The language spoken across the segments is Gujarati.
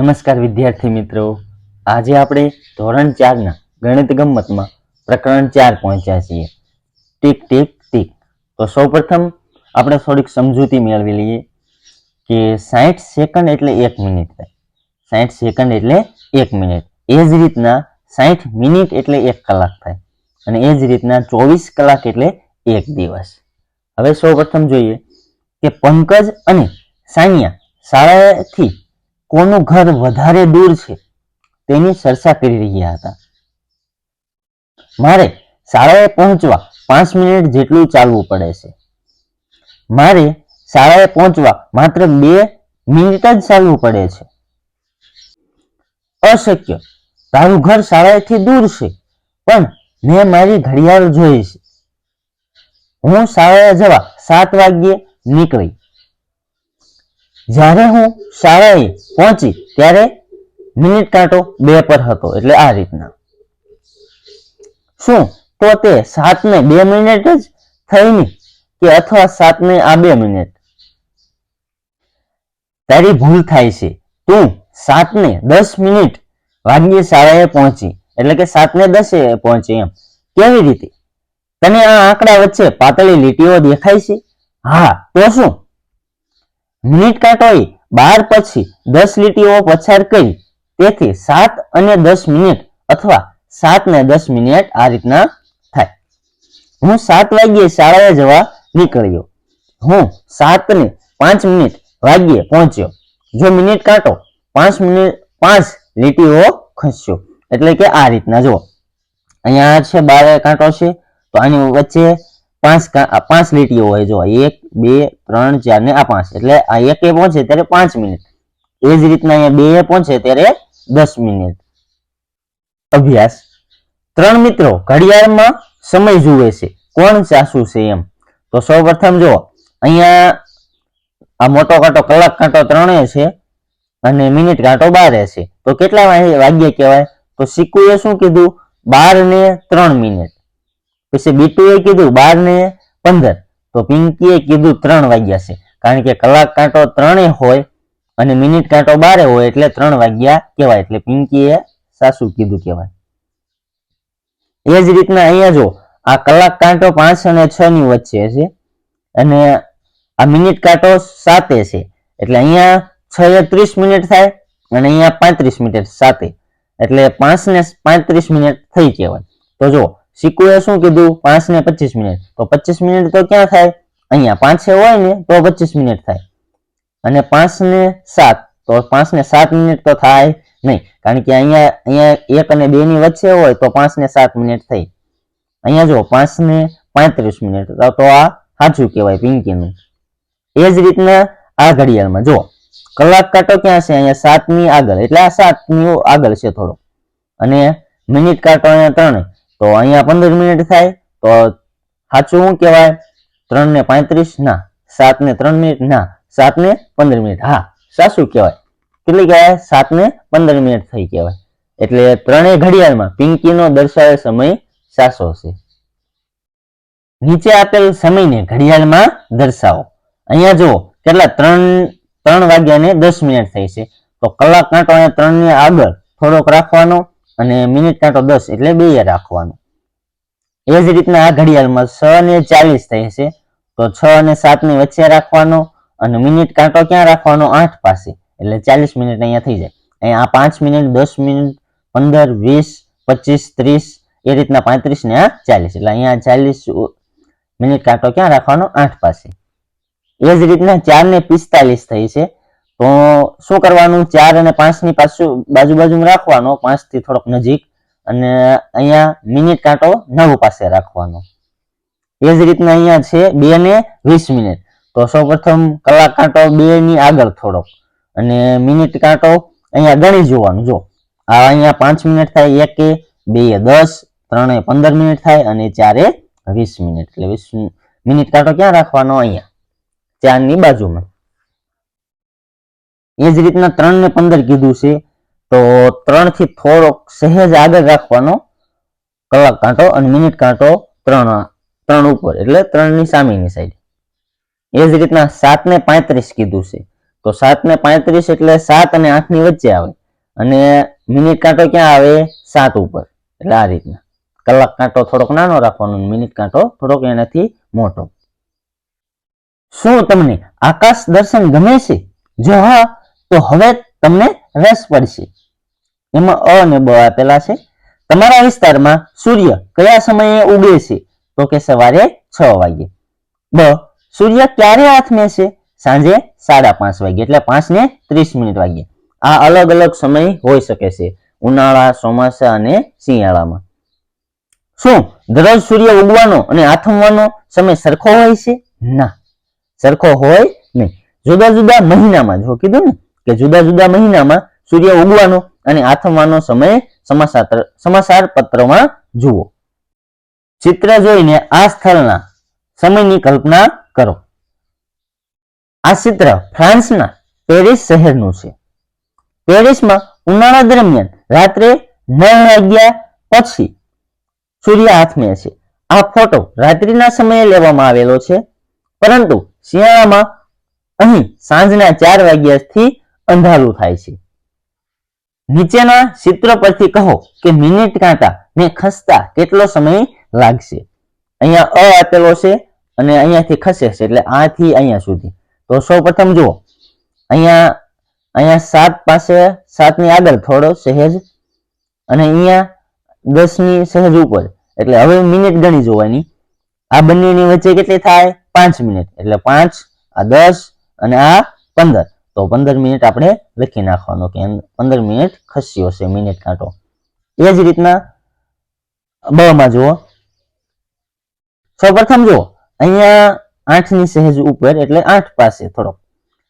નમસ્કાર વિદ્યાર્થી મિત્રો. આજે આપણે ધોરણ ચારના ગણિત ગમ્મતમાં પ્રકરણ ચાર પહોંચ્યા છીએ. Tick tick tick. તો સૌપ્રથમ આપણે થોડીક સમજૂતી મેળવી લઈએ કે સાઠ સેકન્ડ એટલે એક મિનિટ થાય. સાઠ સેકન્ડ એટલે એક મિનિટ. એ જ રીતના સાઠ મિનિટ એટલે એક કલાક થાય. અને એ જ રીતના ચોવીસ કલાક એટલે એક દિવસ. હવે સૌપ્રથમ જોઈએ કે પંકજ અને સાનિયા શાળાએથી કોનું ઘર વધારે દૂર છે તેની ચર્ચા કરી રહ્યા હતા. મારે શાળાએ પહોંચવા પાંચ મિનિટ જેટલું ચાલવું પડે છે. મારે શાળાએ પહોંચવા માત્ર બે મિનિટ જ ચાલવું પડે છે. અશક્ય. તારું ઘર શાળાએથી દૂર છે, પણ મેં મારી ઘડિયાળ જોઈ છે. હું શાળાએ જવા સાત વાગ્યે નીકળી. જ્યારે હું શાળાએ પહોંચી, ત્યારે મિનિટ કાંટો બે પર હતો, એટલે આ રીતના. શું? તો તે સાત ને બે મિનિટ જ થઈ ને કે અથવા સાત ને આ બે મિનિટ? તારી ભૂલ થાય છે. તું સાત ને દસ મિનિટ વાગ્યે શાળાએ પહોંચી, એટલે કે સાત ને દસે પહોંચી એમ. કેવી રીતે? તને આ આંકડા વચ્ચે પાતળી લીટીઓ દેખાય છે? હા, તો શું? મિનિટ કાંટોએ બાર પછી દસ લીટીઓ પસાર કરી, તેથી સાત અને દસ મિનિટ અથવા સાત ને દસ મિનિટ આ રીતના થાય. હું સાત વાગ્યે શાળાએ જવા નીકળ્યો. હું સાત ને પાંચ મિનિટ વાગ્યે પહોંચ્યો. જો મિનિટ કાંટો પાંચ મિનિટ પાંચ લીટીઓ ખસ્યો. એટલે કે આ રીતના જુઓ. અહીંયા છે બાર કાંટો છે. તો આની વચ્ચે પાંચ પાંચ લીટીઓ હોય, જો એક, બે, ત્રણ, ચાર ને આ પાંચ. એટલે આ એકે પહોંચે ત્યારે પાંચ મિનિટ. એ જ રીતના અહીંયા બે પહોંચે ત્યારે દસ મિનિટ. અભ્યાસ. ત્રણ મિત્રો, ઘડિયાળમાં સમય જુએ છે. કોણ ચાસુ છે એમ? તો સૌપ્રથમ જો અહીંયા આ મોટો કાંટો, કલાક કાંટો ત્રણે છે અને મિનિટ કાંટો બારે છે. તો કેટલા વાગે- વાગ્યે કહેવાય? તો સિક્કુએ શું કીધું? બાર ને ત્રણ મિનિટ. પછી બીટુએ કીધું બાર ને પંદર. તો પિંકીએ કીધું ત્રણ વાગ્યા છે. કારણ કે કલાક કાંટો ત્રણે હોય અને મિનિટ કાંટો બારે હોય એટલે ત્રણ વાગ્યા કહેવાય. એટલે પિંકીએ સાસુ કીધું કહેવાય. એ જ રીતના અહીંયા જો, આ કલાક કાંટો પાંચ અને છ ની વચ્ચે છે અને આ મિનિટ કાંટો સાતે છે. એટલે અહીંયા છ એ ત્રીસ મિનિટ થાય અને અહીંયા પાંત્રીસ મિનિટ સાતે. એટલે પાંચ ને પાંત્રીસ મિનિટ થઈ કહેવાય. તો જો સિક્કુએ શું કીધું? પાંચ ને પચીસ મિનિટ. તો પચીસ મિનિટ તો ક્યાં થાય? અહીંયા પાંચે હોય ને, તો પચીસ મિનિટ થાય. અને પાંચ ને સાત, તો પાંચ ને સાત મિનિટ તો થાય નહીં. કારણ કે અહીંયા અહીંયા એક અને બે ની વચ્ચે હોય તો પાંચ ને સાત મિનિટ થઈ. અહીંયા જો પાંચ ને પાંત્રીસ મિનિટ. તો આ સાચું કહેવાય, પિંકીનું. એ જ રીતના આ ઘડિયાળમાં. જો કલાક કાંટો ક્યાં છે? અહીંયા સાતની આગળ. એટલે આ સાતની આગળ છે થોડો અને મિનિટ કાંટો અહીંયા ત્રણે તો અહીંયા પંદર મિનિટ થાય. તો સાચું શું કહેવાય? ત્રણ ને પાંત્રીસ, ના સાત ને ત્રણ મિનિટ, ના સાત ને પંદર મિનિટ. હા, સાચું કહેવાય. કેટલી કહેવાય? સાત ને પંદર મિનિટ થઈ કહેવાય. એટલે ત્રણેય ઘડિયાળમાં પિંકીનો દર્શાવેલ સમય સાસો છે નીચે આપેલ સમયને ઘડિયાળમાં દર્શાવો. અહીંયા જુઓ, કેટલા? ત્રણ ત્રણ વાગ્યા ને દસ મિનિટ થઈ છે. તો કલાક કાંટો અહીંયા ત્રણ ને આગળ થોડોક રાખવાનો. અને મિનિટ કાંટો દસ એટલે બે રાખવાનો. એ જ રીતના આ ઘડિયાળમાં છ ને ચાલીસ થઈ છે તો છ અને સાતની વચ્ચે રાખવાનો અને મિનિટ કાંટો ક્યાં રાખવાનો? આઠ પાસે. એટલે ચાલીસ મિનિટ અહીંયા થઈ જાય. અહીંયા આ પાંચ મિનિટ દસ મિનિટ પંદર, વીસ, પચીસ, ત્રીસ, એ રીતના પાંત્રીસ ને આ ચાલીસ. એટલે અહીંયા ચાલીસ મિનિટ કાંટો ક્યાં રાખવાનો? આઠ પાસે. એ જ રીતના ચાર ને પિસ્તાલીસ થઈ છે. તો શું કરવાનું? ચાર અને પાંચની પાછું બાજુ બાજુમાં રાખવાનો પાંચથી થોડોક નજીક. અને અહીંયા મિનિટ કાંટો નવ પાસે રાખવાનો. એ જ રીતના અહીંયા છે બે ને વીસ મિનિટ. તો સૌપ્રથમ કલાક કાંટો બે ની આગળ થોડોક. અને મિનિટ કાંટો અહીંયા ગણી જોવાનું. જો, આ અહીંયા પાંચ મિનિટ થાય, એકે, બે દસ, ત્રણે પંદર મિનિટ થાય, અને ચારે વીસ મિનિટ. એટલે વીસ મિનિટ કાંટો ક્યાં રાખવાનો? અહીંયા. ચારની બાજુમાં. એ જ રીતના ત્રણ ને પંદર કીધું છે, તો ત્રણથી થોડોક સહેજ આગળ રાખવાનો કલાક કાંટો અને મિનિટ કાંટો ત્રણ ત્રણ ઉપર, એટલે ત્રણની સામેની સાઈડ એ જ રીતના સાત ને પાંત્રીસ કીધું છે. તો સાત ને પાંત્રીસ એટલે સાત અને આઠની વચ્ચે આવે. અને મિનિટ કાંટો ક્યાં આવે? સાત ઉપર. એટલે આ રીતના. કલાક કાંટો થોડોક નાનો રાખવાનો મિનિટ કાંટો થોડોક એનાથી મોટો. શું તમને આકાશ દર્શન ગમે છે? જો હા તો હવે તમને રસ પડશે. એમાં અ અને બ આપેલા છે. તમારા વિસ્તારમાં સૂર્ય કયા સમયે ઉગે છે? તો કે સવારે છ વાગે બ, સૂર્ય ક્યારે આથમે છે સાંજે સાડા પાંચ વાગે એટલે પાંચ ને ત્રીસ મિનિટ વાગે આ અલગ અલગ સમય હોઈ શકે છે, ઉનાળા, ચોમાસા અને શિયાળામાં. શું? દરરોજ સૂર્ય ઉગવાનો અને આથમવાનો સમય સરખો હોય છે? ના. સરખો હોય નહીં. જુદા જુદા મહિનામાં જો કીધું ને? કે જુદા જુદા મહિનામાં સૂર્ય ઉગવાનો અને આથમવાનો સમય સમાચાર પત્રમાં જુઓ. ચિત્ર જોઈને આ સ્થળના સમયની કલ્પના કરો. આ ચિત્ર ફ્રાન્સના પેરિસ શહેરનું છે. પેરિસમાં ઉનાળા દરમિયાન રાત્રે નવ વાગ્યા પછી સૂર્ય આથમે છે. આ ફોટો રાત્રિના સમયે લેવામાં આવેલો છે. પરંતુ શિયાળામાં અહીં સાંજના ચાર વાગ્યાથી અંધારું થાય છે. નીચેના ચિત્ર પરથી કહો કે મિનિટ કાંટા ને ખસતા કેટલો સમય લાગશે? અહીંયા અ આપેલો છે અને અહીંયાથી ખસે છે એટલે આથી અહીંયા સુધી. તો સૌ પ્રથમ જુઓ. અહીંયા અહીંયા સાત પાસે સાતની આગળ થોડો સહેજ અને અહીંયા દસની સહેજ ઉપર. એટલે હવે મિનિટ ગણી જોવાની. આ બંનેની વચ્ચે કેટલી થાય? પાંચ મિનિટ. એટલે પાંચ, આ દસ અને આ પંદર. તો પંદર મિનિટ આપણે લખી નાખવાનો કે પંદર મિનિટ ખસ્યો છે મિનિટ કાંટો. એ જ રીતના બ માં જુઓ. સૌપ્રથમ જુઓ, અહીંયા આઠની સહેજ ઉપર એટલે આઠ પાસે થોડોક.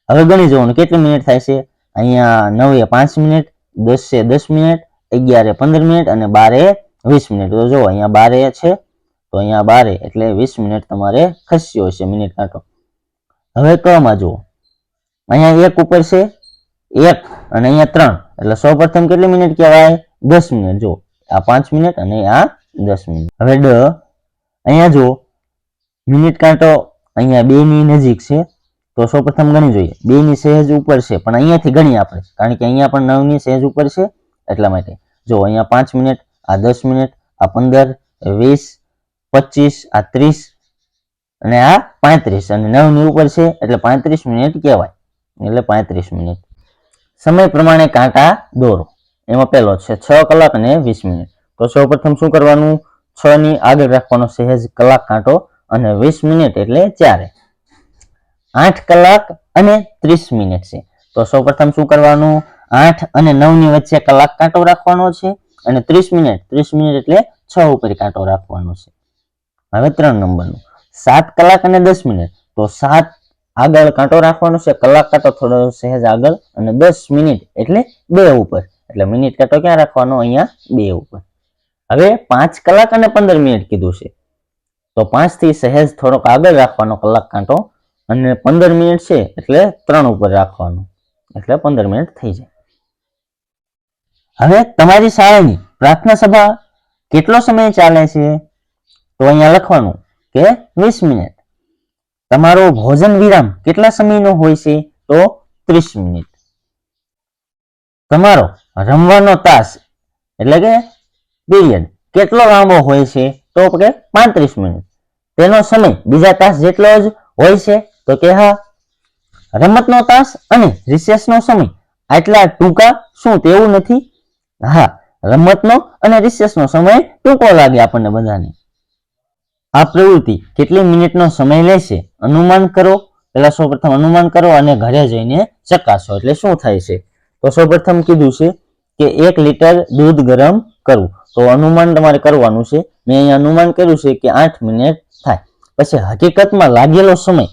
હવે ગણી જવાનું, કેટલી મિનિટ થાય છે? અહીંયા નવે પાંચ મિનિટ, દસે દસ મિનિટ, અગિયારે પંદર મિનિટ અને બારે વીસ મિનિટ. તો જો અહીંયા બારે છે, તો અહીંયા બારે એટલે વીસ મિનિટ તમારે ખસ્યો હશે, મિનિટ કાંટો. હવે ક જુઓ. અહીંયા એક ઉપર છે એક અને અહીંયા ત્રણ. એટલે સૌ પ્રથમ કેટલી મિનિટ કહેવાય? દસ મિનિટ. જો આ પાંચ મિનિટ અને આ દસ મિનિટ. હવે ડ, અહીંયા જો મિનિટ કાંટો અહીંયા બે ની નજીક છે, તો સૌ પ્રથમ ગણી જોઈએ. બે ની સહેજ ઉપર છે, પણ અહીંયાથી ગણી આપણે. કારણ કે અહીંયા પણ નવની સહેજ ઉપર છે, એટલા માટે. જો અહીંયા પાંચ મિનિટ, આ દસ મિનિટ, આ પંદર વીસ, પચીસ, આ ત્રીસ અને આ પાંત્રીસ. અને નવની ઉપર છે, એટલે પાંત્રીસ મિનિટ કહેવાય. એટલે પાંત્રીસ મિનિટ. સમય પ્રમાણે કાંટા દોરો. એમાં પહેલો છે છ કલાક અને વીસ મિનિટ. તો સૌ પ્રથમ શું કરવાનું? છ ની આગળ રાખવાનો સહેજ કલાક કાંટો અને વીસ મિનિટ એટલે ચારે. આઠ કલાક અને ત્રીસ મિનિટ છે. તો સૌ પ્રથમ શું કરવાનું? આઠ અને નવની વચ્ચે કલાક કાંટો રાખવાનો છે અને ત્રીસ મિનિટ. ત્રીસ મિનિટ એટલે છ ઉપર કાંટો રાખવાનો છે. હવે ત્રણ નંબરનું. સાત કલાક અને દસ મિનિટ. તો સાત આગળ કાંટો રાખવાનો છે, કલાક કાંટો થોડો સહેજ આગળ અને દસ મિનિટ એટલે બે ઉપર. એટલે મિનિટ કાંટો ક્યાં રાખવાનો? અહીંયા બે ઉપર. હવે પાંચ કલાક અને પંદર મિનિટ કીધું છે. તો પાંચથી સહેજ થોડોક આગળ રાખવાનો કલાક કાંટો અને પંદર મિનિટ છે એટલે ત્રણ ઉપર રાખવાનું. એટલે પંદર મિનિટ થઈ જાય. હવે તમારી શાળાની પ્રાર્થના સભા કેટલો સમય ચાલે છે? તો અહીંયા લખવાનું કે વીસ મિનિટ. તમારો ભોજન વિરામ કેટલા સમયનો હોય છે? તો ત્રીસ મિનિટ. તમારો રમવાનો તાસ એટલે કે પીરિયડ કેટલો લાંબો હોય છે? તો કે પાંત્રીસ મિનિટ. તેનો સમય બીજા તાસ જેટલો જ હોય છે? તો કે હા. રમતનો તાસ અને રિસેસનો સમય આટલા ટૂંકા શું તેવું નથી? હા, રમતનો અને રિસેસનો સમય ટૂંકો લાગે આપણને બધાને. આ પ્રવૃત્તિ કેટલી મિનિટનો સમય લેશે? અનુમાન કરો. પહેલા સૌપ્રથમ અનુમાન કરો અને ઘરે જઈને ચકાસો. એટલે શું થાય છે? તો સૌપ્રથમ કીધું છે કે એક લીટર દૂધ ગરમ કરવું તો અનુમાન તમારે કરવાનું છે. મેં અહીંયા અનુમાન કર્યું છે કે આઠ મિનિટ થાય. પછી હકીકતમાં લાગેલો સમય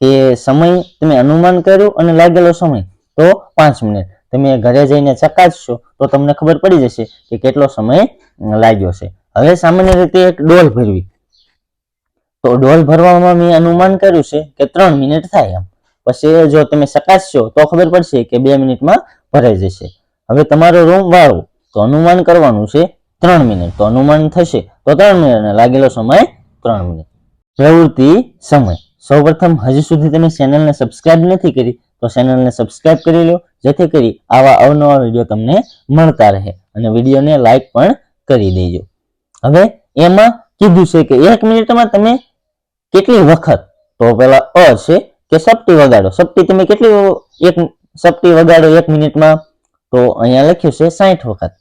કે સમય તમે અનુમાન કર્યું અને લાગેલો સમય તો પાંચ મિનિટ. તમે ઘરે જઈને ચકાસશો તો તમને ખબર પડી જશે કે કેટલો સમય લાગ્યો છે. હવે સામાન્ય રીતે એક ડોલ ભરવી. તો ડોલ ભરવામાં મેં અનુમાન કર્યું છે કે ત્રણ મિનિટ થાય એમ. પછી જો તમે ચકાસશો તો ખબર પડશે કે બે મિનિટમાં ભરાઈ જશે. હવે તમારો રૂમ વાળો, તો અનુમાન કરવાનું છે ત્રણ મિનિટ. તો અનુમાન થશે, તો ત્રણ મિનિટ લાગેલો સમય ત્રણ મિનિટ. પ્રવૃત્તિ સમય. સૌપ્રથમ, હજી સુધી તમે ચેનલને સબસ્ક્રાઇબ નથી કરી, તો ચેનલને સબસ્ક્રાઇબ કરી લો, જેથી કરી આવા અવનવા વીડિયો તમને મળતા રહે. અને વિડીયોને લાઈક પણ કરી દેજો. હવે એમાં કીધું છે કે એક મિનિટમાં તમે કેટલી વખત? તો પેલા અ છે કે સપટી વગાડો. સપટી તમે કેટલી એક સપટી વગાડો એક મિનિટમાં? તો અહીંયા લખ્યું છે સાઠ વખત.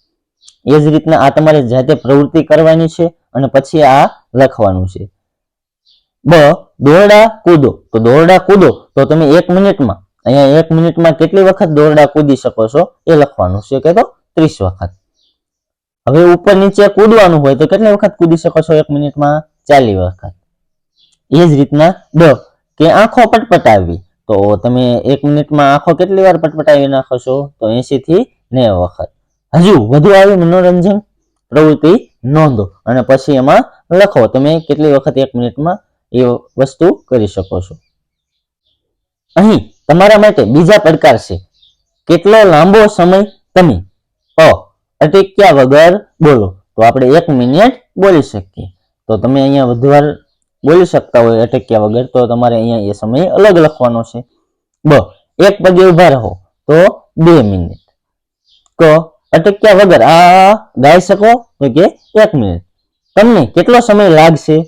એ જ રીતના આ તમારે જાતે પ્રવૃત્તિ કરવાની છે અને પછી આ લખવાનું છે. બ, દોરડા કૂદો. તો દોરડા કૂદો. તો તમે એક મિનિટમાં, અહીંયા એક મિનિટમાં કેટલી વખત દોરડા કૂદી શકો છો? એ લખવાનું છે કે તો ત્રીસ વખત. હવે ઉપર નીચે કૂદવાનું હોય તો કેટલી વખત કૂદી શકો છો? એક મિનિટમાં ચાલી વખત. એ જ રીતના ડ કે આંખો પટપટાવી. તો તમે એક મિનિટમાં આંખો કેટલી વાર પટપટાવી નાખો છો તો એસી થી નેવ વખત. હજુ વધુ આવી મનોરંજન પ્રવૃત્તિ નોંધો. અને પછી એમાં લખો તમે કેટલી વખત એક મિનિટમાં એ વસ્તુ કરી શકો છો. અહીં તમારા માટે બીજા પડકાર છે. કેટલો લાંબો સમય તમે અ, અટક્યા વગર બોલો. તો આપણે એક મિનિટ બોલી શકીએ. તો તમે અહીંયા વધુ વાર બોલી શકતા હોય અટક્યા વગર, તો તમારે અહીંયા એ સમય અલગ લખવાનો છે. બ, એક પગે ઊભા રહો, તો બે મિનિટ. ક, અટક્યા વગર, આ ગાઈ શકો? તો કે એક મિનિટ. તમને કેટલો સમય લાગશે?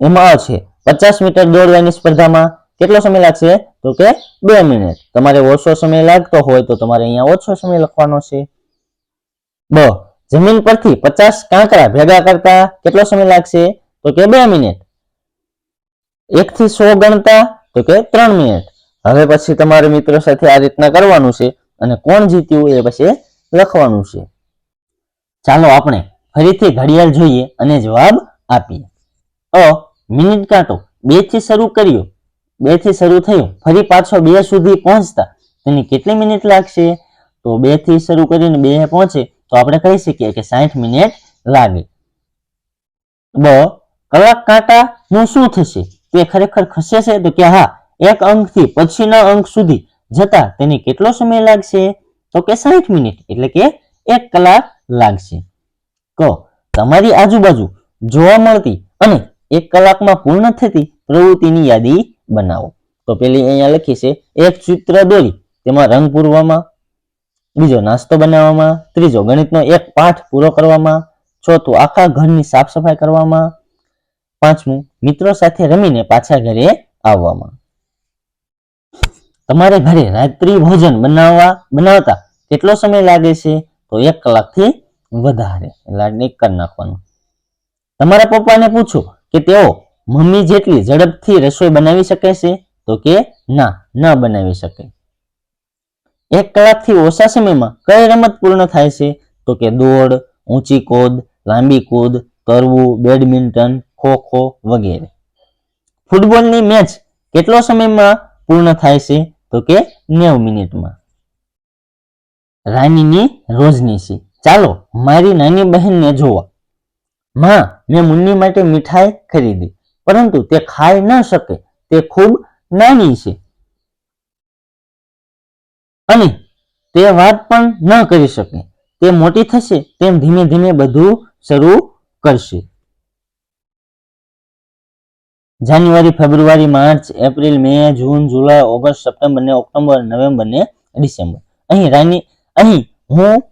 એમાં છે. પચાસ મીટર દોડવાની સ્પર્ધામાં કેટલો સમય લાગશે? તો કે બે મિનિટ. તમારે ઓછો સમય લાગતો હોય, તો તમારે અહીંયા ઓછો સમય લખવાનો છે. બ, જમીન પરથી પચાસ કાંકરા ભેગા કરતા કેટલો સમય લાગશે? તો કે બે મિનિટ. એક થી સો ગણતા, તો કે ત્રણ મિનિટ. હવે પછી તમારે મિત્રો સાથે આ રીતના કરવાનું છે અને કોણ જીત્યું એ પછી લખવાનું છે. ચાલો આપણે ફરીથી ઘડિયાળ જોઈએ અને જવાબ આપીએ. અ, મિનિટ કાંટો. બેથી શરૂ કર્યો. બેથી શરૂ થયો. ફરી પાછો બે સુધી પહોંચતા. તેની કેટલી મિનિટ લાગશે? તો બેથી શરૂ કરીને બે પહોંચે. તો આપણે કહી શકીએ કે સાઠ મિનિટ લાગે. બ, કલાક કાંટા નું શું થશે? તે ખરેખર ખસે છે તો કે હા, એક અંકથી પછીના અંક સુધી જતા તેને કેટલો સમય લાગશે? તો કે સાઠ મિનિટ, એટલે કે એક કલાક લાગશે. કહો તમારી આજુબાજુ જોવા મળતી અને એક કલાકમાં પૂર્ણ થતી પ્રવૃત્તિની યાદી બનાવો. તો પેલી અહીંયા લખી છે, એક ચિત્ર દોરી, તેમાં રંગ પૂરવામાં, બીજો નાસ્તો બનાવવામાં, ત્રીજો ગણિતનો એક પાઠ પૂરો કરવામાં, ચોથું આખા ઘરની સાફ સફાઈ કરવામાં પાંચમું, મિત્રો સાથે રમીને પાછા ઘરે આવવામાં. તમારે ઘરે રાત્રિ ભોજન બનાવવા, બનાવતા કેટલો સમય લાગે છે? તો એક કલાકથી વધારે, એટલે એક કરી નાખવાનું. તમારા પપ્પાને પૂછો કે તેઓ મમ્મી જેટલી ઝડપથી રસોઈ બનાવી શકે છે? તો કે, ના, ન બનાવી શકે. એક કલાકથી ઓછા સમયમાં કઈ રમત પૂર્ણ થાય છે? તો કે દોડ, ઊંચી કૂદ, લાંબી કૂદ, તરવું, બેડમિન્ટન ખો ખો વગેરે. ફૂટબોલની મેચ કેટલો સમયમાં પૂર્ણ થાય છે? તો કે નેવ મિનિટમાં. રાનીની રોજનીશી ચાલો મારી નાની બહેનને જોવા. માં, મેં મુન્ની માટે મીઠાઈ ખરીદી, પરંતુ તે ખાઈ ન શકે. તે ખૂબ નાની છે. અને તે વાત પણ ન કરી શકે. તે મોટી થશે તેમ ધીમે ધીમે બધું શરૂ કરશે. જાન્યુઆરી, ફેબ્રુઆરી, માર્ચ, એપ્રિલ, મે, જૂન, જુલાઈ, ઓગસ્ટ, સપ્ટેમ્બર ને ઓક્ટોબર, નવેમ્બર ને ડિસેમ્બર. અહીં રાની, અહીં હું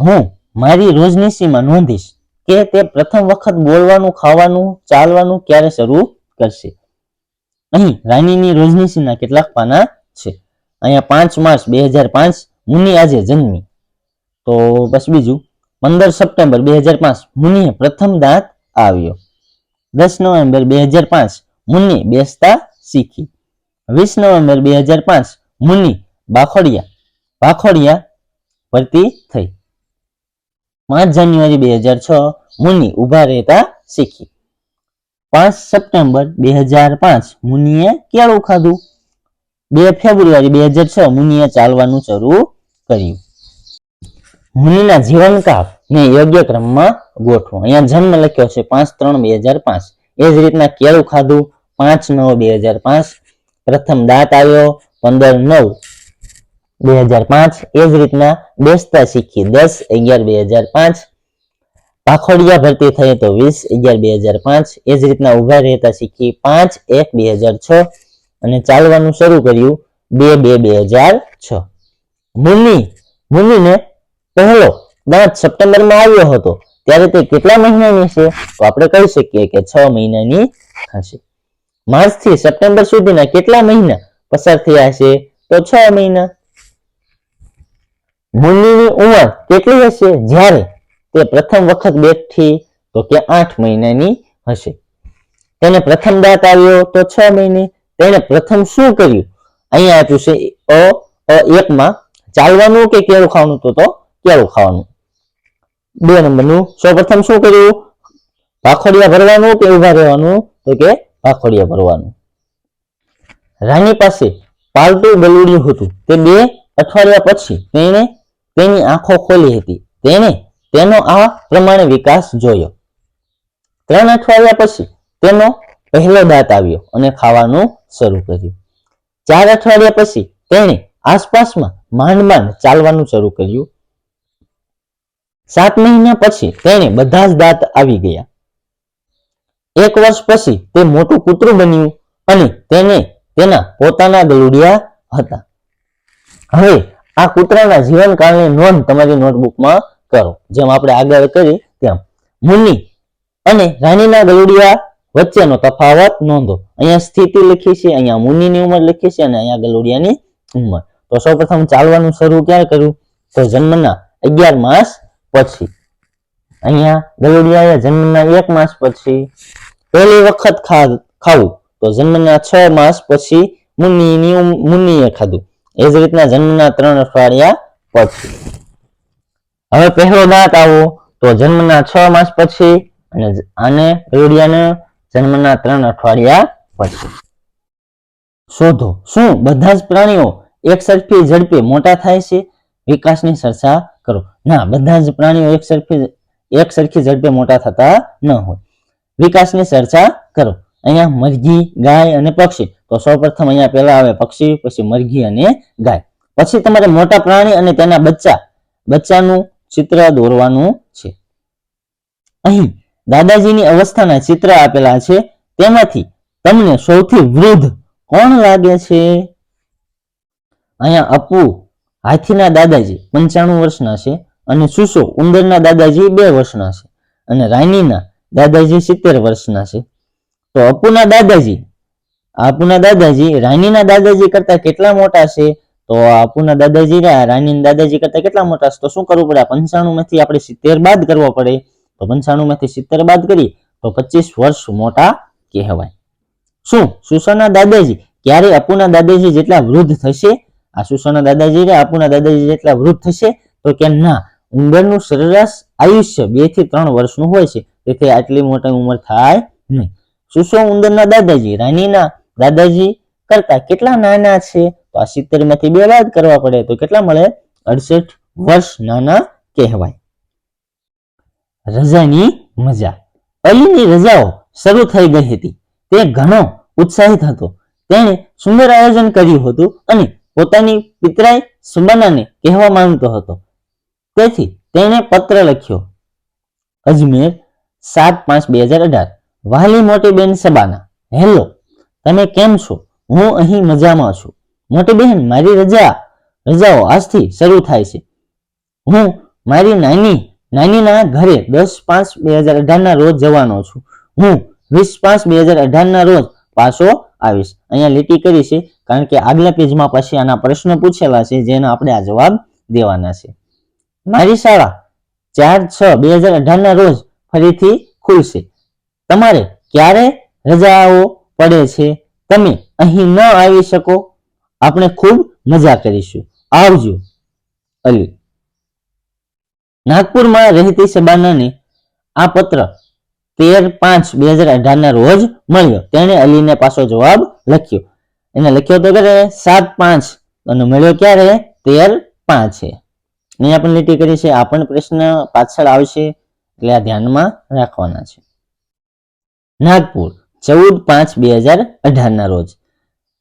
હું મારી રોજનીશીમાં નોંધીશ કે તે પ્રથમ વખત બોલવાનું, ખાવાનું, ચાલવાનું ક્યારે શરૂ કરશે. અહીં રાનીની રોજનીશીના કેટલાક પાના છે. અહીંયા પાંચ માર્ચ બે હજાર પાંચ, મુનિ આજે જન્મી. તો બસ બીજું, પંદર સપ્ટેમ્બર બે હજાર પાંચ, મુનિએ પ્રથમ દાંત આવ્યો. દસ નવેમ્બર બે હજાર પાંચ મુન્ની બેસતા શીખી. વીસ નવેમ્બર બે હજાર પાંચ મુન્ની બાખોડિયા બાખોડિયા ભરતી થઈ. પાંચ જાન્યુઆરી બે હજાર છ મુન્ની ઊભા રહેતા શીખી. પાંચ સપ્ટેમ્બર બે હજાર પાંચ મુનિએ કેળું ખાધું? બે ફેબ્રુઆરી બે હજાર છ મુનિએ ચાલવાનું શરૂ કર્યું. મુનિના જીવનકાળ ને યોગ્ય ક્રમમાં ગોઠવો. અહીંયા જન્મ લખ્યો છે પાંચ ત્રણ બે હજાર પાંચ. એ જ રીતના કેળું ખાધું? પાંચ નવ બે હજાર પાંચ. પ્રથમ દાંત આવ્યો પંદર નવ. બે હજાર પાંચ. એ જ રીતના બેસતા શીખી દસ, અગિયાર, બે હજાર પાંચ. પાખોડિયા ભરતી થઈ તો વીસ, અગિયાર, બે હજાર પાંચ. એ જ રીતના ઊભા રહેતા શીખી પાંચ, એક, બે હજાર છ. અને ચાલવાનું શરૂ કર્યું બે બે બે હજાર છ. મુન્ની મુનિને પહેલો દાંત સપ્ટેમ્બરમાં આવ્યો હતો. ત્યારે તે કેટલા મહિનાની છે? તો આપણે કહી શકીએ કે છ મહિનાની હશે. માર્ચથી સપ્ટેમ્બર સુધીના કેટલા મહિના પસાર થયા છે તો છ મહિના. મુન્નીની ઉંમર કેટલી હશે? જ્યારે તે પ્રથમ વખત બેઠી, તો કે આઠ મહિનાની હશે. તેને પ્રથમ દાંત આવ્યો, તો છ મહિને. તેને પ્રથમ શું કર્યું? અહીંયા આપ્યું છે અ એકમાં ચાલવાનું કે કેળું ખાવાનું? તો તો કેળું ખાવાનું. બે નંબરનું. સૌપ્રથમ શું કર્યું? ભાખોડિયા ભરવાનું કે ઊભા રહેવાનું? તો કે ભાખોડિયા ભરવાનું. રાની પાસે પાલતું બલુડ્યું હતું. તે બે અઠવાડિયા પછી તેણે તેની આંખો ખોલી હતી. તેણે તેનો આ પ્રમાણે વિકાસ જોયો. ત્રણ અઠવાડિયા પછી તેનો પહેલો દાંત આવ્યો અને ખાવાનું શરૂ કર્યું. ચાર અઠવાડિયા પછી તેણે આસપાસમાં માંડ માંડ ચાલવાનું શરૂ કર્યું. સાત મહિના પછી તેણે બધા જ દાંત આવી ગયા. એક વર્ષ પછી તે મોટું કૂતરું બન્યું અને તેને તેના પોતાના ગલુડિયા હતા. હવે આ કૂતરાના જીવનકાળની નોંધ તમારી નોટબુકમાં કરો, જેમ આપણે આગળ કરી તેમ મુનિ અને રાણીના ગલુડિયા વચ્ચેનો તફાવત નોંધો. અહીંયા સ્થિતિ લખી છે, અહીંયા મુનિની ઉંમર લખી છે અને અહીંયા ગલુડિયાની ઉંમર. તો સૌપ્રથમ ચાલવાનું શરૂ ક્યારે કર્યું? તો જન્મના અગિયાર માસ પછી. અહીંયા ગલુડિયાએ જન્મના એક માસ પછી પહેલી વખત ખાવું. તો જન્મના છ માસ પછી મુનિની મુનિએ ખાધું. એ જ રીતના જન્મના ત્રણ અઠવાડિયા પછી. હવે પહેલો દાંત આવો. તો જન્મના છ માસ પછી અને આને રેડિયાને જન્મના ત્રણ અઠવાડિયા પછી. શોધો. શું? બધા જ પ્રાણીઓ એક સરખી ઝડપે મોટા થાય છે? વિકાસની ચર્ચા કરો. ના, બધા જ પ્રાણીઓ એક સરખી એક સરખી ઝડપે મોટા થતા ન હોય. વિકાસની ચર્ચા કરો. અહીંયા મરઘી, ગાય અને પક્ષી. તો સૌપ્રથમ અહીંયા પહેલા આવે પક્ષી, પછી મરઘી અને ગાય. પછી તમારે મોટા પ્રાણી અને તેના બચ્ચા. બચ્ચાનું ચિત્ર દોરવાનું છે. અહીં દાદાજીની અવસ્થાના ચિત્ર આપેલા છે. તેમાંથી તમને સૌથી વૃદ્ધ કોણ લાગે છે? અહીંયા અપુ હાથીના દાદાજી પંચાણું વર્ષના છે અને સુસો ઉંદરના દાદાજી બે વર્ષના છે. અને રાનીના દાદાજી સિત્તેર વર્ષના છે. તો અપુના દાદાજી અપુના દાદાજી રાનીના દાદાજી કરતા કેટલા મોટા છે? તો અપુના દાદાજી રાનીના દાદાજી કરતા કેટલા મોટા છે? તો શું કરવું પડે? પંચાણું માંથી આપણે સિત્તેર બાદ કરવો પડે. તો પંચાણું માંથી સિત્તેર બાદ કરીએ તો પચીસ વર્ષ મોટા કહેવાય. શું? સુષણના દાદાજી, ક્યારે અપુના દાદાજી જેટલા વૃદ્ધ થશે? આ સુસોના દાદાજી રે અપુના દાદાજી જેટલા વૃદ્ધ થશે? તો કે ના, ઉંદરનું સરેરાશ આયુષ્ય બેથી ત્રણ વર્ષનું હોય છે. તેથી આટલી મોટી ઉંમર થાય નહીં. સુસો ઉંદરના દાદાજી, રાનીના દાદાજી કરતા કેટલા નાના છે? તો આ સિત્તેરમાંથી બે બાદ કરવા પડે તો કેટલા મળે? અડસઠ વર્ષ નાના કહેવાય. રજાની મજા. અલીની રજાઓ શરૂ થઈ ગઈ હતી. તે ઘણો ઉત્સાહિત હતો. તેણે સુંદર આયોજન કર્યું હતું અને પોતાની પિતરાઈ સુબાનાને કહેવા માંગતો હતો. તેથી તેણે પત્ર લખ્યો. અજમેર સાત પાંચ બે હજાર અઢાર. વહાલી મોટી બેન સબાના. હેલો, તમે કેમ છો? હું અહીં મજામાં છું. મોટી બહેન મારી રજા, રજાઓ આજથી શરૂ થાય છે. હું મારી નાની, નાનીના ઘરે દસ પાંચ બે હજાર અઢારના રોજ જવાનો છું. હું વીસ પાંચ બે હજાર અઢારના રોજ પાછો આવીશ. અહીંયા લીટી કરી છે, કારણ કે આગલા પેજમાં પછી આના પ્રશ્નો પૂછેલા છે, જેના આપણે આ જવાબ દેવાના છે. મારી શાળા ચાર છ બે હજાર અઢારના રોજ ફરીથી ખુલશે. તમારે ક્યારે રજાઓ પડે છે? તમે અહીં ન આવી શકો. આપણે ખૂબ મજા કરીશું. આવજો. અલી. નાગપુરમાં રહેતી શબાનાને આ પત્ર તેર પાંચ બે હજાર અઢારના રોજ મળ્યો. તેણે અલીને પાછો જવાબ લખ્યો. એને લખ્યો તો ક્યારે સાત પાંચ. અને મળ્યો ક્યારે? તેર પાંચે. અહીંયા પણ લીટી કરી છે. આ પણ પ્રશ્ન પાછળ આવશે. એટલે આ ધ્યાનમાં રાખવાના છે. નાગપુર, ચૌદ પાંચ બે હજાર અઢારના રોજ.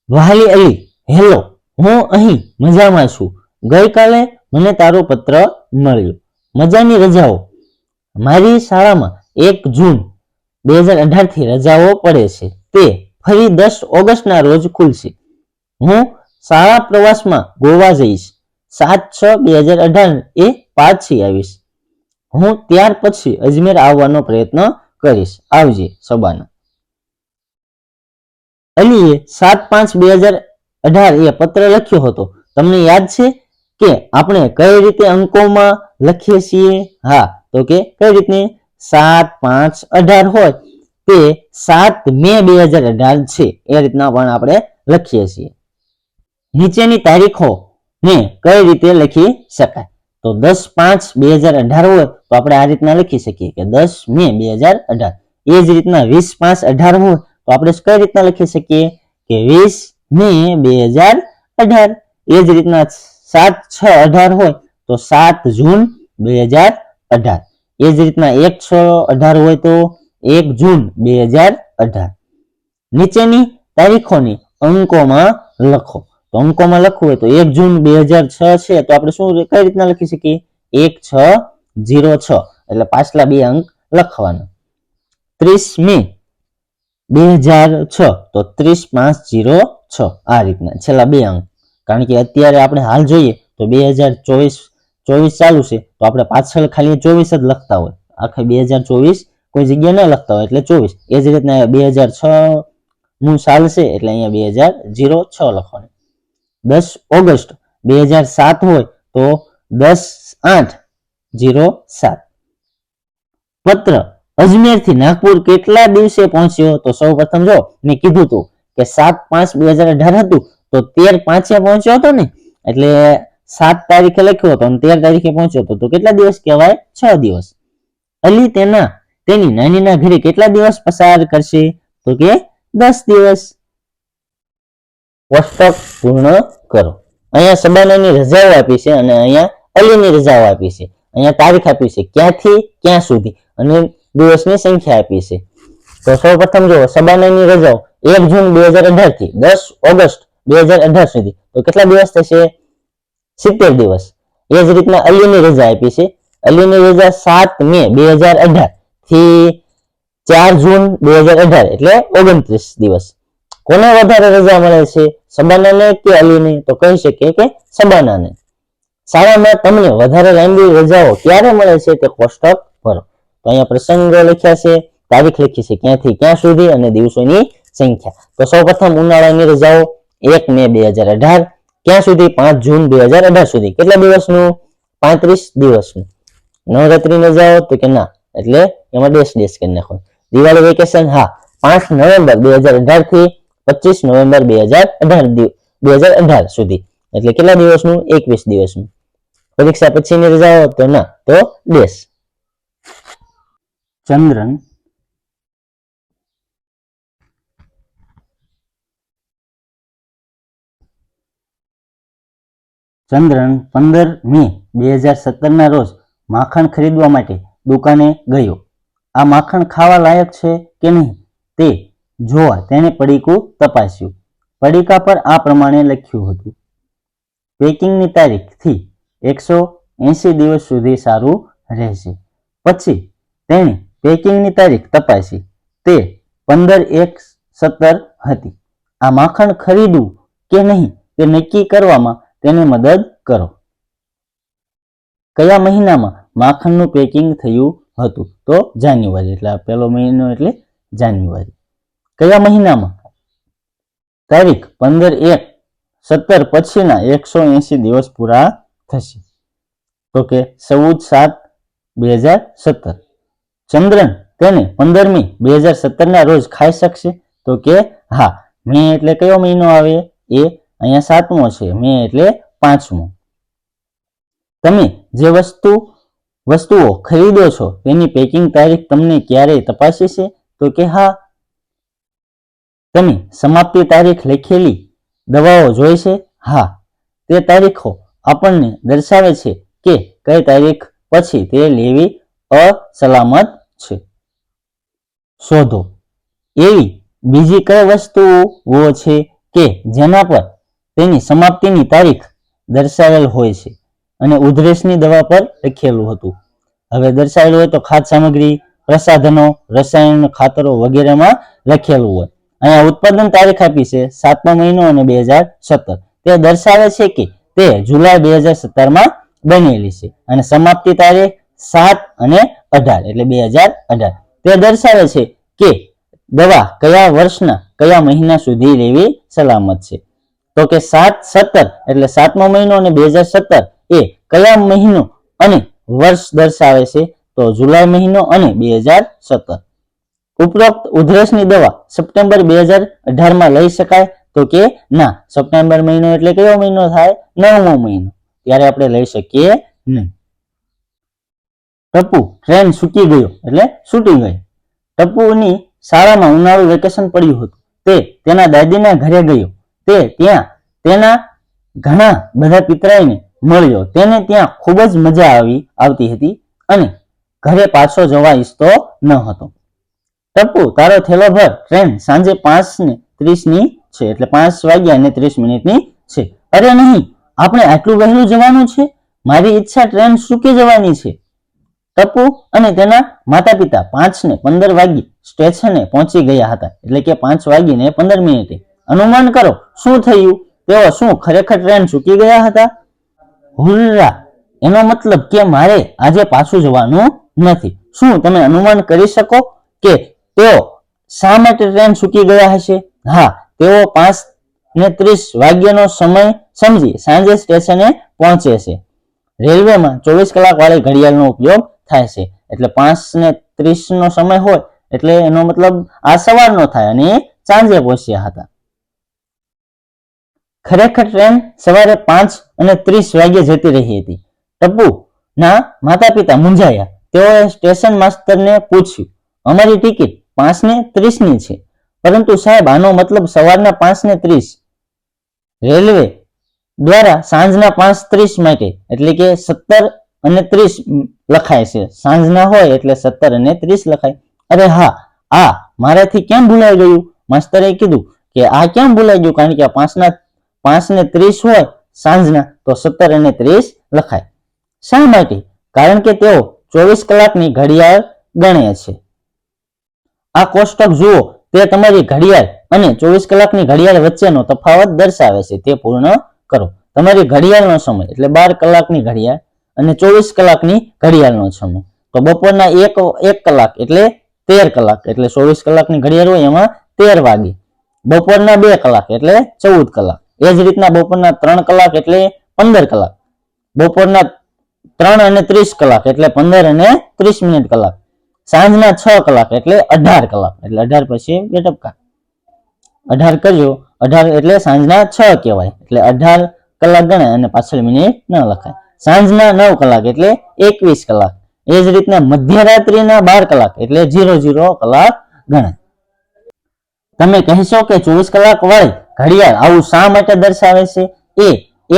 વહાલી અલી, હેલો, હું અહીં મજામાં છું. ગઈકાલે મને તારો પત્ર મળ્યો. મજાની રજાઓ? મારી શાળામાં એક જૂન બે હજાર અઢારથી રજાઓ પડે છે. તે ફરી દસ ઓગસ્ટના રોજ ખુલશે. હું શાળા પ્રવાસમાં ગોવા જઈશ. સાત છ બે હજાર અઢાર એ પાછી આવીશ. હું ત્યાર પછી અજમેર આવવાનો પ્રયત્ન કરીશ. આવજે સબાના. અલીએ સાત પાંચ બે હજાર અઢાર એ પત્ર લખ્યો હતો. તમને યાદ છે કે આપણે કઈ રીતે અંકોમાં લખીએ છીએ? હા, તો કે કઈ રીતે સાત પાંચ અઢાર હોય તે સાત મે બે હજાર અઢાર છે. એ રીતના પણ આપણે લખીએ છીએ. નીચેની તારીખો ને કઈ રીતે લખી શકાય? તો દસ પાંચ બે હજાર અઢાર હોય તો આપણે આ રીતના લખી શકીએ કે દસ મે બે હજાર અઢાર. એ જ રીતના વીસ પાંચ અઢાર હોય તો આપણે કઈ રીતના લખી શકીએ? કે વીસ મે બે હજાર અઢાર. એ જ રીતના સાત છ અઢાર હોય તો સાત જૂન બે હજાર અઢાર. એ જ રીતના એક છ અઢાર હોય તો એક જૂન બે હજાર અઢાર. નીચેની તારીખોને અંકોમાં લખો. તો અંકોમાં લખવું હોય તો એક જૂન બે હજાર છ છે, તો આપણે શું કઈ રીતના લખી શકીએ? એક, છ જીરો છ. એટલે પાછલા બે અંક લખવાના. ત્રીસ મે બે હજાર છ, તો ત્રીસ પાંચ જીરો છ. આ રીતના છેલ્લા બે અંક. કારણ કે અત્યારે આપણે હાલ જોઈએ તો બે હજાર ચોવીસ ચોવીસ ચાલુ છે, તો આપણે પાછળ ખાલી ચોવીસ જ લખતા હોય. આખે બે હજાર ચોવીસ કોઈ જગ્યા ન લખતા હોય એટલે ચોવીસ. એ જ રીતના બે હજાર છ નું સાલ છે, એટલે અહીંયા બે હજાર જીરો છ લખવાનું. દસ ઓગસ્ટ બે હજાર સાત હોય તો દસ આઠ જીરો સાત. પત્ર અજમેરથી નાગપુર કેટલા દિવસે પહોંચ્યો તો સૌ પ્રથમ જો મેં કીધું હતું કે સાત પાંચ બે હજાર અઢાર હતું તો તેર પાંચે પહોંચ્યો હતો ને? એટલે સાત તારીખે લખ્યો હતો અને તેર તારીખે પહોંચ્યો હતો. તો કેટલા દિવસ કહેવાય? છ દિવસ. અલી તેના, તેની નાનીના ઘરે કેટલા દિવસ પસાર કરશે? તો કે દસ દિવસ. કોષ્ટક પૂર્ણ કરો. અહીંયા સબાનાની રજાઓ આપી છે અને અહીંયા અલીની રજાઓ આપી છે. અહીંયા તારીખ આપી છે. ક્યાંથી? ક્યાં સુધી? અને દિવસની સંખ્યા આપી છે. તો સૌ પ્રથમ જુઓ, સબાનાની રજાઓ એક જૂન બે હજાર અઢારથી દસ ઓગસ્ટ બે હજાર અઢાર સુધી. તો કેટલા દિવસ થશે? સિત્તેર દિવસ. એ જ રીતના અલીની રજા આપી છે. અલીની રજા સાત મે બે હજાર અઢારથી ચાર જૂન બે હજાર અઢાર, એટલે ઓગણત્રીસ દિવસ. કોને વધારે રજા મળે છે? સબાનાને કે અલીને? તો કહી શકીએ કે સબાનાને. શાળામાં તમને વધારે લાંબી રજાઓ ક્યારે મળે છે તે કોષ્ટક ભરો તો અહીંયા પ્રસંગો લખ્યા છે, તારીખ લખી છે, ક્યાંથી, ક્યાં સુધી અને દિવસોની સંખ્યા. તો સૌપ્રથમ ઉનાળાની રજાઓ એક મે બે હજાર અઢાર, ક્યાં સુધી? પાંચ જૂન બે હજાર અઢાર સુધી. કેટલા દિવસનું? પાંત્રીસ દિવસનું. નવરાત્રી રજાઓ તો કે ના? એટલે એમાં ડેશ ડેશ કરી નાખો. દિવાળી વેકેશન, હા. પાંચ નવેમ્બર બે હજાર અઢારથી પચીસ નવેમ્બર બે હજાર અઢાર બે હજાર અઢાર સુધી. એટલે કેટલા દિવસનું? એકવીસ દિવસનું. પરીક્ષા પછીની રજાઓ તો ના, તો દેશ. ચંદ્રન. ચંદ્રન, પંદર મે બે હજાર સત્તરના રોજ માખણ ખરીદવા માટે દુકાને ગયો. આ માખણ ખાવા લાયક છે કે નહીં? તે જોવા તેણે પડીકું તપાસ્યું. પડીકા પર આ પ્રમાણે લખ્યું હતું. પેકિંગની તારીખથી એકસો એંસી દિવસ સુધી સારું રહેશે. પછી તેણે પેકિંગની તારીખ તપાસી. તે પંદર એક સત્તર હતી. આ માખણ ખરીદવું કે નહીં તે નક્કી કરવામાં તેને મદદ કરો. કયા મહિનામાં માખણનું પેકિંગ થયું હતું તો જાન્યુઆરી. એટલે પહેલો મહિનો એટલે જાન્યુઆરી. કયા મહિનામાં? તારીખ પંદર એક, સત્તર પછીના એકસો એસી દિવસ પૂરા થશે. તો કે ચૌદ સાત બે હજાર સત્તર. ચંદ્રન તેને પંદરમી બે હજાર સત્તરના રોજ ખાઈ શકશે? તો કે હા, મે એટલે કયો મહિનો આવે? એ અહીંયા સાતમો છે, મે એટલે પાંચમો. તમે જે વસ્તુ, વસ્તુઓ ખરીદો છો, તેની પેકિંગ તારીખ તમને ક્યારેય તપાસી છે તો કે હા તમે સમાપ્તિ તારીખ લખેલી દવાઓ જોઈ છે? હા. તે તારીખો આપણને દર્શાવે છે કે કઈ તારીખ પછી તે લેવી અસલામત છે. શોધો. એવી બીજી કઈ વસ્તુઓ છે કે જેના પર તેની સમાપ્તિની તારીખ દર્શાવેલ હોય છે અને ઉધરેસની દવા પર લખેલું હતું? હવે દર્શાવેલું હોય તો ખાદ્ય સામગ્રી, પ્રસાધનો, રસાયણ, ખાતરો વગેરેમાં લખેલું હોય. અહીંયા ઉત્પાદન તારીખ આપી છે સાતમો મહિનો અને બે હજાર સત્તર. તે દર્શાવે છે કે તે જુલાઈ બે હજાર સત્તરમાં બનેલી છે અને સમાપ્તિ તારીખ સાત અને અઢાર, એટલે બે હજાર અઢાર. તે દર્શાવે છે કે દવા કયા વર્ષના, કયા મહિના સુધી લેવી સલામત છે. તો કે સાત સત્તર, એટલે સાતમો મહિનો અને બે હજાર સત્તર એ કયા મહિનો અને વર્ષ દર્શાવે છે? તો જુલાઈ મહિનો અને બે હજાર સત્તર. ઉપરોક્ત ઉધરસની દવા સપ્ટેમ્બર બે હજાર અઢારમાં લઈ શકાય તો કે ના. સપ્ટેમ્બર મહિનો એટલે કયો મહિનો થાય? નવમો મહિનો. ત્યારે આપણે લઈ શકીએ નહીં. ટપુ ટ્રેન સૂકી ગયો એટલે છૂટી ગઈ. ટપુની શાળામાં ઉનાળુ વેકેશન પડ્યું હતું. તે તેના દાદીના ઘરે ગયો. તે ત્યાં તેના ઘણા બધા પિતરાઈને મળ્યો. તેને ત્યાં ખૂબ જ મજા આવી, આવતી હતી અને ઘરે પાછો જવા ઈચ્છતો ન હતો. ટપ્પુ તારો થેલો ભર. ટ્રેન સાંજે પાંચ ને ત્રીસની છે, એટલે પાંચ વાગ્યા અને ત્રીસ મિનિટની છે. અરે નહીં, આપણે આટલું વહેલું જવાનું છે? મારી ઈચ્છા ટ્રેન સૂકી જવાની છે. ટપ્પુ અને તેના માતા પિતા પાંચ ને પંદર વાગ્યે સ્ટેશને પહોંચી ગયા હતા. એટલે કે પાંચ વાગીને પંદર મિનિટે. અનુમાન કરો, શું થયું? તેઓ શું ખરેખર ટ્રેન ચૂકી ગયા હતા? હુર્રા! એનો મતલબ કે મારે આજે પાછું જવાનું નથી. શું તમે અનુમાન કરી શકો કે તેઓ શા માટે ટ્રેન છૂટી ગયા હશે? હા, તેઓ પાંચ ને ત્રીસ વાગ્યાનો સમય સમજી સાંજે સ્ટેશને પહોંચે છે. રેલવેમાં ચોવીસ કલાક વાળી ઘડિયાળનો ઉપયોગ થાય છે. એટલે પાંચ ને ત્રીસ નો સમય હોય, એટલે એનો મતલબ આ સવારનો થાય અને એ સાંજે પહોંચ્યા હતા. ખરેખર ટ્રેન સવારે પાંચ અને ત્રીસ વાગ્યે જતી રહી હતી. ટપ્પુ ના માતા પિતા મૂંઝાયા. તેઓએ સ્ટેશન માસ્તરને પૂછ્યું, અમારી ટિકિટ પાંચ ને ત્રીસની છે. પરંતુ સાહેબ, આનો મતલબ સવારના પાંચ ને ત્રીસ. રેલવે દ્વારા સાંજના પાંચ ત્રીસ માટે, એટલે કે સત્તર અને ત્રીસ લખાય છે. સાંજના હોય એટલે સત્તર અને ત્રીસ લખાય. અરે હા, આ મારાથી કેમ ભૂલાઈ ગયું? માસ્તરે કીધું કે આ કેમ ભૂલાઈ ગયું? કારણ કે આ પાંચના પાંચ ને ત્રીસ હોય સાંજના, તો સત્તર અને ત્રીસ લખાય. શા માટે? કારણ કે તેઓ ચોવીસ કલાકની ઘડિયાળ ગણે છે. આ કોષ્ટક જુઓ, તે તમારી ઘડિયાળ અને ચોવીસ કલાકની ઘડિયાળ વચ્ચેનો તફાવત દર્શાવે છે, તે પૂર્ણ કરો. તમારી ઘડિયાળનો સમય, એટલે બાર કલાકની ઘડિયાળ અને ચોવીસ કલાકની ઘડિયાળનો સમય. તો બપોરના એક એક કલાક એટલે તેર કલાક, એટલે ચોવીસ કલાકની ઘડિયાળ હોય એમાં તેર વાગે. બપોરના બે કલાક એટલે ચૌદ કલાક. એ જ રીતના બપોરના ત્રણ કલાક એટલે પંદર કલાક. બપોરના ત્રણ અને ત્રીસ કલાક એટલે પંદર અને ત્રીસ મિનિટ કલાક. સાંજના છ કલાક એટલે અઢાર કલાક. એટલે અઢાર પછી બે ટપકા અઢાર કરજો. અઢાર એટલે સાંજના છ કહેવાય. એટલે અઢાર કલાક ગણાય અને પાછળ મિનિટ ન લખાય. સાંજના નવ કલાક એટલે એકવીસ કલાક. એ જ રીતના મધ્યરાત્રિના બાર કલાક એટલે ઝીરો ઝીરો કલાક ગણાય. તમે કહેશો કે ચોવીસ કલાક વાળી ઘડિયાળ આવું શા માટે દર્શાવે છે? એ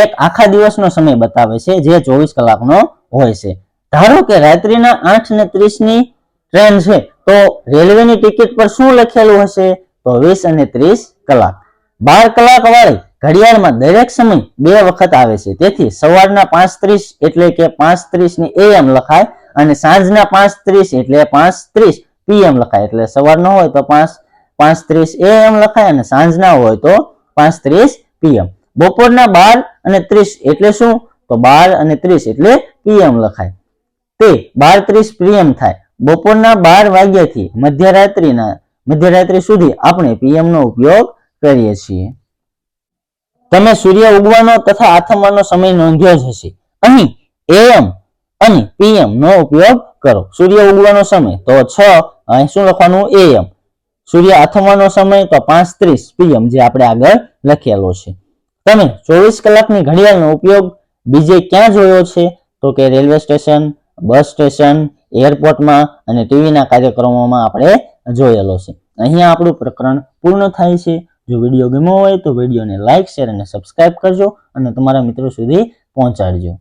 એક આખા દિવસનો સમય બતાવે છે જે ચોવીસ કલાકનો હોય છે. ધારો કે રાત્રિના આઠ ને ત્રીસની ટ્રેન છે, તો રેલવેની ટિકિટ પર શું લખેલું હશે? તો વીસ અને ત્રીસ કલાક. બાર કલાક વાળી ઘડિયાળમાં દરેક સમય બે વખત આવે છે. તેથી સવારના પાંચ ત્રીસ એટલે કે પાંચ ત્રીસની એએમ લખાય અને સાંજના પાંચ ત્રીસ એટલે પાંચ ત્રીસ પીએમ લખાય. એટલે સવારનો હોય તો પાંચ પાંચ ત્રીસ એએમ લખાય અને સાંજના હોય તો પાંચ ત્રીસ પીએમ બપોરના બાર અને ત્રીસ એટલે શું? તો બાર અને ત્રીસ એટલે પીએમ લખાય. તે બાર ત્રીસ પીએમ થાય. બપોરના બાર વાગ્યાથી મધ્યરાત્રિના, મધ્યરાત્રિ સુધી આપણે પીએમ નો ઉપયોગ કરીએ છીએ. તમે સૂર્ય ઉગવાનો તથા આથમવાનો સમય નોંધ્યો જ હશે. અહીં એએમ અને પીએમ નો ઉપયોગ કરો. સૂર્ય ઉગવાનો સમય તો છ, અહીં શું લખવાનું? એએમ સૂર્ય આથમવાનો સમય તો પાંચ ત્રીસ પીએમ જે આપણે આગળ લખેલો છે. તમે ચોવીસ કલાકની ઘડિયાળનો ઉપયોગ બીજે ક્યાં જોયો છે? તો કે રેલવે સ્ટેશન, બસ સ્ટેશન એરપોર્ટમાં અને ટીવીના કાર્યક્રમોમાં આપણે જોયેલો છે. અહીંયા આપણું પ્રકરણ પૂર્ણ થાય છે. જો વીડિયો ગમ્યો હોય તો વિડીયોને લાઇક શેર અને સબસ્ક્રાઇબ કરજો અને તમારા મિત્રો સુધી પહોંચાડજો.